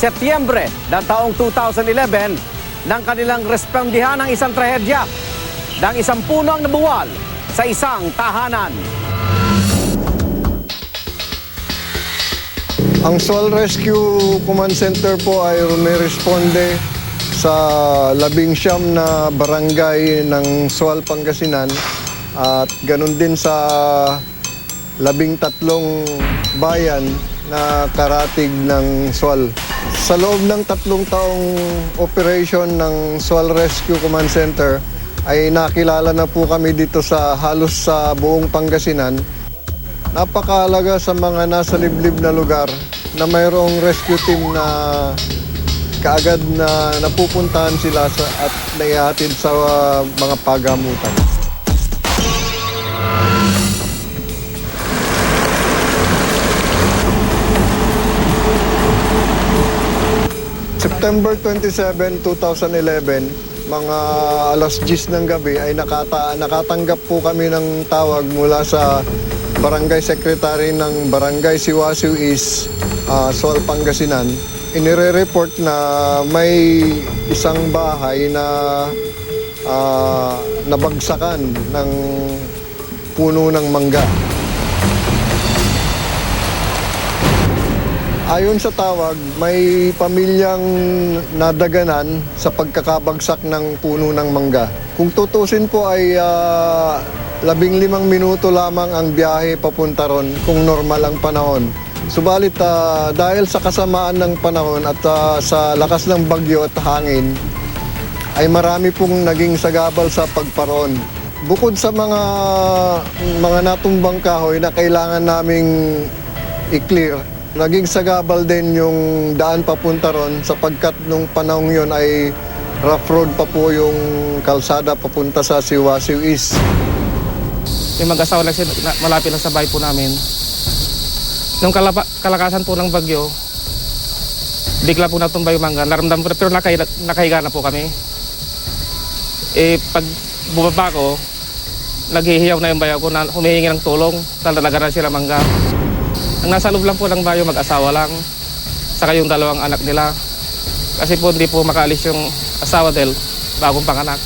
Setyembre ng taong 2011 nang kanilang respondihan ng isang trahedya ng isang puno ang nabuwal sa isang tahanan. Ang SWAL Rescue Command Center po ay rumiresponde sa labing siyam na barangay ng SWAL Pangasinan at ganun din sa labing tatlong bayan na karatig ng SWAL. Sa loob ng tatlong taong operation ng SWAL Rescue Command Center ay nakilala na po kami dito sa halos sa buong Pangasinan Napakahalaga sa mga nasa liblib na lugar na mayroong rescue team na kaagad na napupuntahan sila sa, at naihatid sa uh, mga pagamutan. September 27, 2011, mga alas 10 ng gabi ay nakata nakatanggap po kami ng tawag mula sa Barangay Secretary ng Barangay Siwasiw East, uh, Sual, Pangasinan. Inire-report na may isang bahay na ah, nabagsakan ng puno ng mangga. Ayon sa tawag, may pamilyang nadaganan sa pagkakabagsak ng puno ng mangga. Kung tutusin po ay ah, labing limang minuto lamang ang biyahe papunta ron kung normal ang panahon. Subalit ah, dahil sa kasamaan ng panahon at ah, sa lakas ng bagyo at hangin, ay marami pong naging sagabal sa pagparoon. Bukod sa mga mga natumbang kahoy na kailangan naming i-clear, naging sagabal din yung daan papunta ron sapagkat nung panahong yon ay rough road pa po yung kalsada papunta sa Siwasiw East. Yung mag-asawa lang sila, na- malapit lang sa bahay po namin. Nung kalapa, kalakasan po ng bagyo, bigla po natumba yung mangga. Naramdam ko na, pero nakahiga, nakahiga na po kami. Eh, pag bumaba ko, naghihiyaw na yung bayaw ko na humihingi ng tulong. Talaga na sila mangga. Ang nasa loob lang po ng bayo, mag-asawa lang. Saka yung dalawang anak nila. Kasi po hindi po makaalis yung asawa dahil bagong panganak.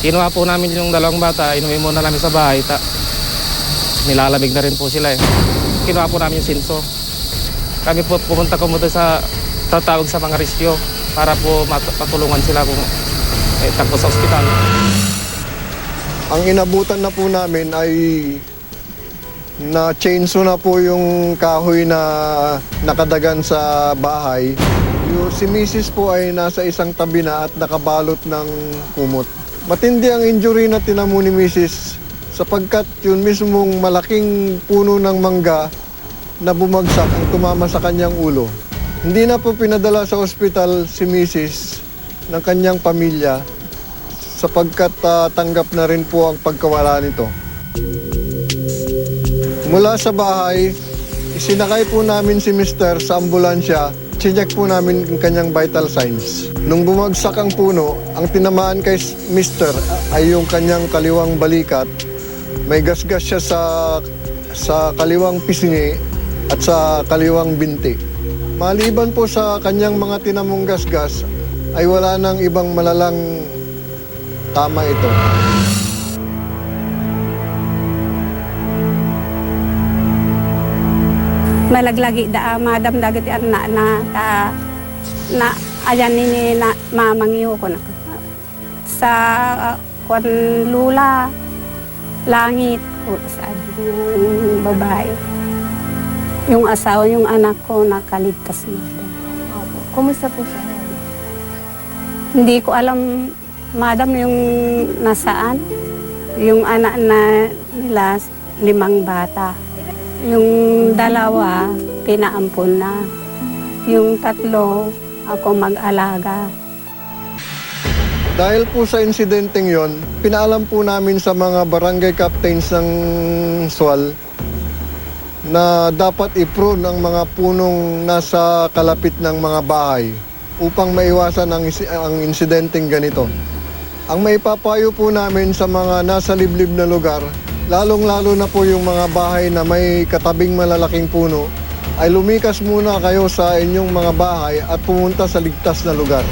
Kinuha po namin yung dalawang bata, inuwi muna namin sa bahay. Ta nilalamig na rin po sila eh. Kinuha po namin yung sinso. Kami po pumunta kumunta sa tatawag sa mga rescue para po mat- matulungan sila kung eh, takbo sa ospital. Ang inabutan na po namin ay na chainsaw na po yung kahoy na nakadagan sa bahay. Yung si Mrs. po ay nasa isang tabi na at nakabalot ng kumot. Matindi ang injury na tinamo ni Mrs. sapagkat yun mismong malaking puno ng mangga na bumagsak ang tumama sa kanyang ulo. Hindi na po pinadala sa ospital si Mrs. ng kanyang pamilya sapagkat ah, tanggap na rin po ang pagkawala nito. Mula sa bahay, isinakay po namin si Mr. sa ambulansya. Chinek po namin ang kanyang vital signs. Nung bumagsak ang puno, ang tinamaan kay Mr. ay yung kanyang kaliwang balikat. May gasgas siya sa, sa kaliwang pisngi at sa kaliwang binti. Maliban po sa kanyang mga tinamong gasgas, ay wala nang ibang malalang tama ito. Malaglagi da madam dagiti na na ta na ayan ni na mamangyo ko na. Sa uh, kwan lula langit ko sa yung babae. Yung asawa yung anak ko nakaligtas madam Opo. Kumusta po siya? Ngayon? hindi ko alam madam yung nasaan. Yung anak na nila limang bata yung dalawa, pinaampun na. Yung tatlo, ako mag-alaga. Dahil po sa insidenteng yon, pinaalam po namin sa mga barangay captains ng SWAL na dapat i-prune ang mga punong nasa kalapit ng mga bahay upang maiwasan ang, ang insidenteng ganito. Ang maipapayo po namin sa mga nasa liblib na lugar, lalong-lalo na po yung mga bahay na may katabing malalaking puno, ay lumikas muna kayo sa inyong mga bahay at pumunta sa ligtas na lugar.